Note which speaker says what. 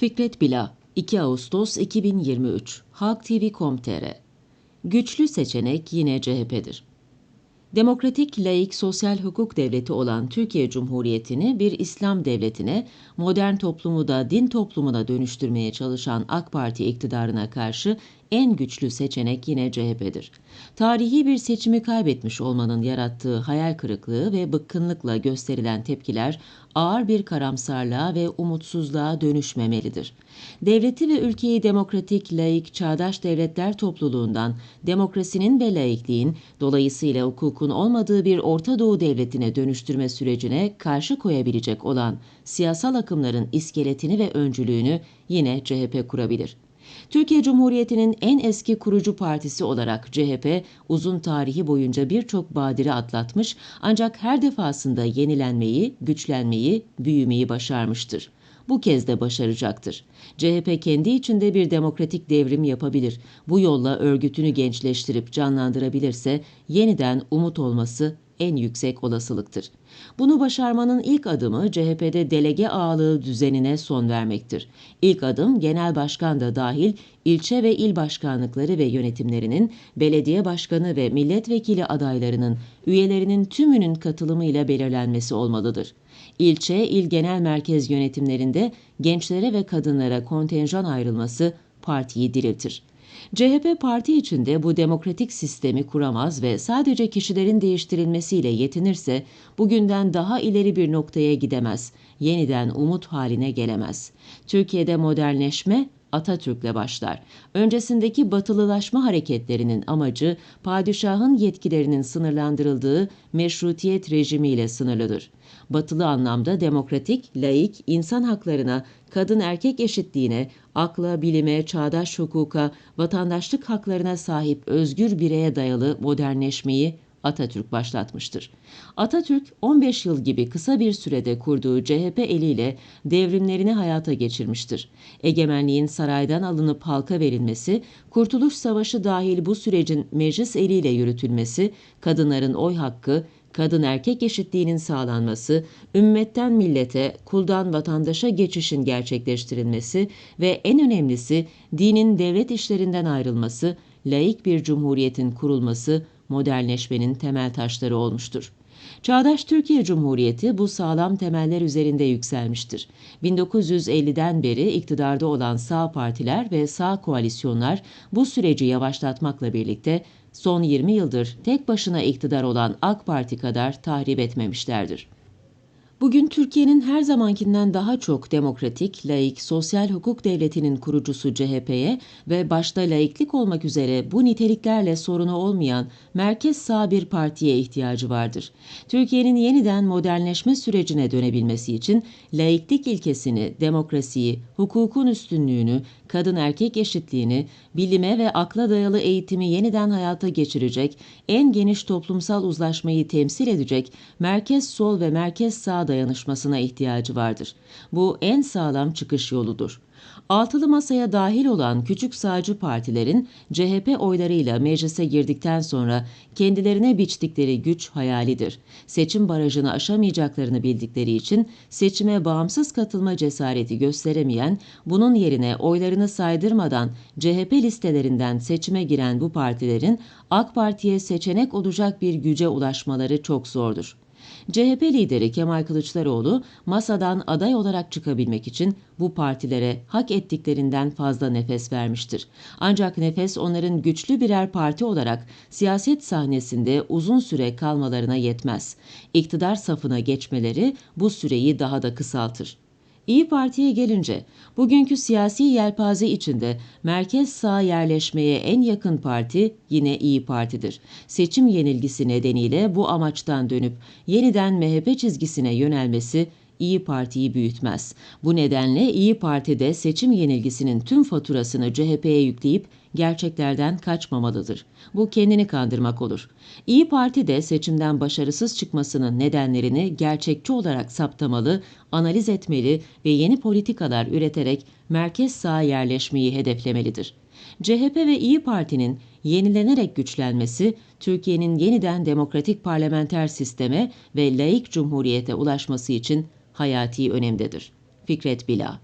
Speaker 1: Fikret Bila, 2 Ağustos 2023, Halk TV.com.tr Güçlü seçenek yine CHP'dir. Demokratik, laik, sosyal hukuk devleti olan Türkiye Cumhuriyeti'ni bir İslam devletine, modern toplumu da din toplumuna dönüştürmeye çalışan AK Parti iktidarına karşı en güçlü seçenek yine CHP'dir. Tarihi bir seçimi kaybetmiş olmanın yarattığı hayal kırıklığı ve bıkkınlıkla gösterilen tepkiler ağır bir karamsarlığa ve umutsuzluğa dönüşmemelidir. Devleti ve ülkeyi demokratik, laik, çağdaş devletler topluluğundan demokrasinin ve laikliğin dolayısıyla hukukun olmadığı bir Orta Doğu devletine dönüştürme sürecine karşı koyabilecek olan siyasal akımların iskeletini ve öncülüğünü yine CHP kurabilir. Türkiye Cumhuriyeti'nin en eski kurucu partisi olarak CHP uzun tarihi boyunca birçok badire atlatmış ancak her defasında yenilenmeyi, güçlenmeyi, büyümeyi başarmıştır. Bu kez de başaracaktır. CHP kendi içinde bir demokratik devrim yapabilir. Bu yolla örgütünü gençleştirip canlandırabilirse yeniden umut olması en yüksek olasılıktır. Bunu başarmanın ilk adımı CHP'de delege ağalığı düzenine son vermektir. İlk adım genel başkan da dahil ilçe ve il başkanlıkları ve yönetimlerinin, belediye başkanı ve milletvekili adaylarının, üyelerinin tümünün katılımıyla belirlenmesi olmalıdır. İlçe, il genel merkez yönetimlerinde gençlere ve kadınlara kontenjan ayrılması partiyi diriltir. CHP parti içinde bu demokratik sistemi kuramaz ve sadece kişilerin değiştirilmesiyle yetinirse bugünden daha ileri bir noktaya gidemez, yeniden umut haline gelemez. Türkiye'de modernleşme Atatürk'le başlar. Öncesindeki batılılaşma hareketlerinin amacı padişahın yetkilerinin sınırlandırıldığı meşrutiyet rejimiyle sınırlıdır. Batılı anlamda demokratik, laik, insan haklarına, kadın erkek eşitliğine, akla, bilime, çağdaş hukuka, vatandaşlık haklarına sahip özgür bireye dayalı modernleşmeyi Atatürk başlatmıştır. Atatürk 15 yıl gibi kısa bir sürede kurduğu CHP eliyle devrimlerini hayata geçirmiştir. Egemenliğin saraydan alınıp halka verilmesi, Kurtuluş Savaşı dahil bu sürecin meclis eliyle yürütülmesi, kadınların oy hakkı, kadın erkek eşitliğinin sağlanması, ümmetten millete, kuldan vatandaşa geçişin gerçekleştirilmesi ve en önemlisi dinin devlet işlerinden ayrılması, laik bir cumhuriyetin kurulması modernleşmenin temel taşları olmuştur. Çağdaş Türkiye Cumhuriyeti bu sağlam temeller üzerinde yükselmiştir. 1950'den beri iktidarda olan sağ partiler ve sağ koalisyonlar bu süreci yavaşlatmakla birlikte son 20 yıldır tek başına iktidar olan AK Parti kadar tahrip etmemişlerdir. Bugün Türkiye'nin her zamankinden daha çok demokratik, laik, sosyal hukuk devletinin kurucusu CHP'ye ve başta laiklik olmak üzere bu niteliklerle sorunu olmayan merkez sağ bir partiye ihtiyacı vardır. Türkiye'nin yeniden modernleşme sürecine dönebilmesi için laiklik ilkesini, demokrasiyi, hukukun üstünlüğünü, kadın erkek eşitliğini, bilime ve akla dayalı eğitimi yeniden hayata geçirecek, en geniş toplumsal uzlaşmayı temsil edecek merkez sol ve merkez sağ dayanışmasına ihtiyacı vardır. Bu en sağlam çıkış yoludur. Altılı masaya dahil olan küçük sağcı partilerin CHP oylarıyla meclise girdikten sonra kendilerine biçtikleri güç hayalidir. Seçim barajını aşamayacaklarını bildikleri için seçime bağımsız katılma cesareti gösteremeyen, bunun yerine oylarını saydırmadan CHP listelerinden seçime giren bu partilerin AK Parti'ye seçenek olacak bir güce ulaşmaları çok zordur. CHP lideri Kemal Kılıçdaroğlu masadan aday olarak çıkabilmek için bu partilere hak ettiklerinden fazla nefes vermiştir. Ancak nefes onların güçlü birer parti olarak siyaset sahnesinde uzun süre kalmalarına yetmez. İktidar safına geçmeleri bu süreyi daha da kısaltır. İyi Parti'ye gelince, bugünkü siyasi yelpaze içinde merkez sağ yerleşmeye en yakın parti yine İyi Parti'dir. Seçim yenilgisi nedeniyle bu amaçtan dönüp yeniden MHP çizgisine yönelmesi İyi Parti'yi büyütmez. Bu nedenle İyi Parti'de seçim yenilgisinin tüm faturasını CHP'ye yükleyip gerçeklerden kaçmamalıdır. Bu kendini kandırmak olur. İyi Parti de seçimden başarısız çıkmasının nedenlerini gerçekçi olarak saptamalı, analiz etmeli ve yeni politikalar üreterek merkez sağa yerleşmeyi hedeflemelidir. CHP ve İyi Parti'nin yenilenerek güçlenmesi, Türkiye'nin yeniden demokratik parlamenter sisteme ve laik cumhuriyete ulaşması için hayati önemdedir. Fikret Bila